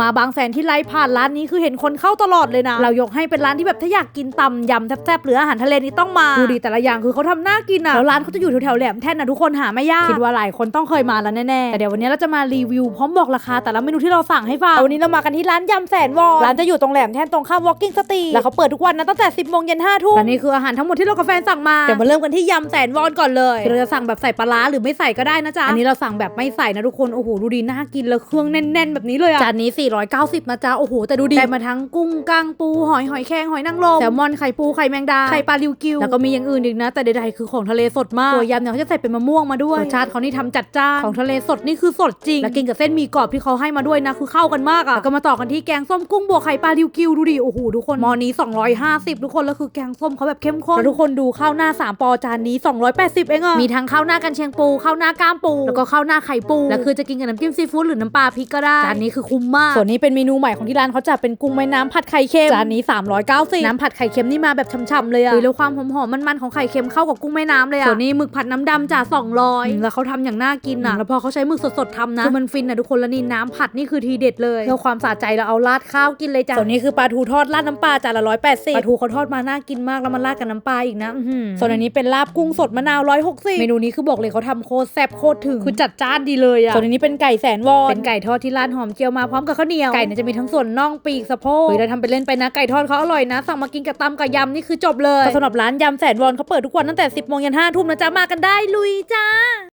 มาบางแสนที่ไล่ผ่านร้านนี้คือเห็นคนเข้าตลอดเลยนะ เรายกให้เป็นร้านที่แบบถ้าอยากกินตำยำแซ่บๆหรืออาหารทะเลนี่ต้องมาดูดีแต่ละอย่างคือเขาทำน่ากินอะแล้วร้านเขาจะอยู่แถวๆแหลมแท่นนะทุกคนหาไม่ยากคิดว่าหลายคนต้องเคยมาแล้วแน่ๆแต่เดี๋ยววันนี้เราจะมารีวิวพร้อมบอกราคาแต่ละเมนูที่เราสั่งให้ฟังวันนี้เรามากันที่ร้านยำแสนวอนร้านจะอยู่ตรงแหลมแท่นตรงข้าม Walking Street แล้วเขาเปิดทุกวันนะตั้งแต่ 10โมงเย็น5ทุ่มและนี่คืออาหารทั้งหมดที่เรากับแฟนสั่งมาเดี๋ยวมาเริ่มกันที่ยำแสนวอนก่อนเลยคือเราจะสั่งแบบใส่ปลาร้าหรือไม่ใส่ก็ได้นะจ๊ะอันนี้เราสั่งแบบไม่ใส่นะทุกคนโอ้โหดูดีน่ากินแล้วเครื่องแน่น ๆ แบบนี้เลยอะจานนี้490นะจ๊ะโอ้โหแต่ดูดีได้มาทั้งกุ้งก้างปูหอยหอยแครงหอยนางรมแซลมอนไข่ปูไข่แมงดาไข่ปลาลิวกิวแล้วก็มีอย่างอื่นอีกนะ แต่ใดๆคือของทะเลสดมากตัวยำเนี่ยเขาจะใส่เป็นมะม่วงมาด้วยรสชาติเขานี่ทำจัดจ้านของทะเลสดนี่คือสดจริงแล้วกินกับเส้นหมีกรอบที่เขาให้มาด้วยนะคือเข้ากันมากอะแล้วก็มาต่อกันที่แกงส้มกุ้งบวกไข่ปลาลิวกิวดูดิโอ้โหทุกคนมอนี้ 250 ทุกคนแล้วคือแกงส้มเขาแบบเข้มข้นแล้วทุกคนดูข้าวหน้า 3 ปอจานนี้ 280 เองอะมีทั้งข้าวหน้ากันเชียงปูข้าวหน้าก้ามปู แล้วก็ข้าวหน้าไข่ปูแล้วคือจะกินกับน้ำจิ้มซีฟู้ดหรือน้ำปลาพริกก็ได้จานนี้คือคุ้มมากส่วนนี้เป็นเมนูใหม่ของที่ร้านเขาจะเป็นกุ้งแม่น้ำผัดไข่เค็มจานนี้ 390 น้ำผัดไข่เค็มนี่มาแบบช่ำๆเลยอะแล้วความหอมๆมันๆของไข่เค็มเข้ากับกุ้งแม่น้ำเลยอะส่วนนี้หมึกผัดน้ำดำจ่า200แล้วเขาทำอย่างน่ากินอะแล้วพอเขาใช้หมึกสดๆทำนะคือมันฟินอะทุกคนแล้วนี่น้ำผัดนี่คือทีเด็ดเลยเพื่อความสะใจเราเอาราดข้าวกินเลยจ้ะส่วนนี้คือปลาทูทอดราดน้ำปลาจานละ180ปลาทูเขาทอดมาน่ากินมากแล้วมันราดกับน้ำปลาอีกนะอื้อหือส่วนอันนี้เป็นลาบกุ้งสดมะนาว160เมนูนี้คือบอกเลยเขาทำโคตรแซ่บโคตรถึงคือจัดจ้านดีเลยอะส่วนอันนี้เป็นไก่แสนวอนเป็นไก่ทอดที่ร้านหอมเจียวมาพร้อมกับข้าวเหนียว ไก่เนี่ยจะมีทั้งส่วนน่องปีกสะโพกเฮ้ยเราทำไปเล่นไปนะไก่ทอดเขาอร่อยนะ สั่งมากินกับตำกับยำนี่คือจบเลยแต่สำหรับร้านยำแสนวอนเขาเปิดทุกวันตั้งแต่ 10โมงยัน5ทุ่มนะจ๊ะมากันได้ลุยจ้า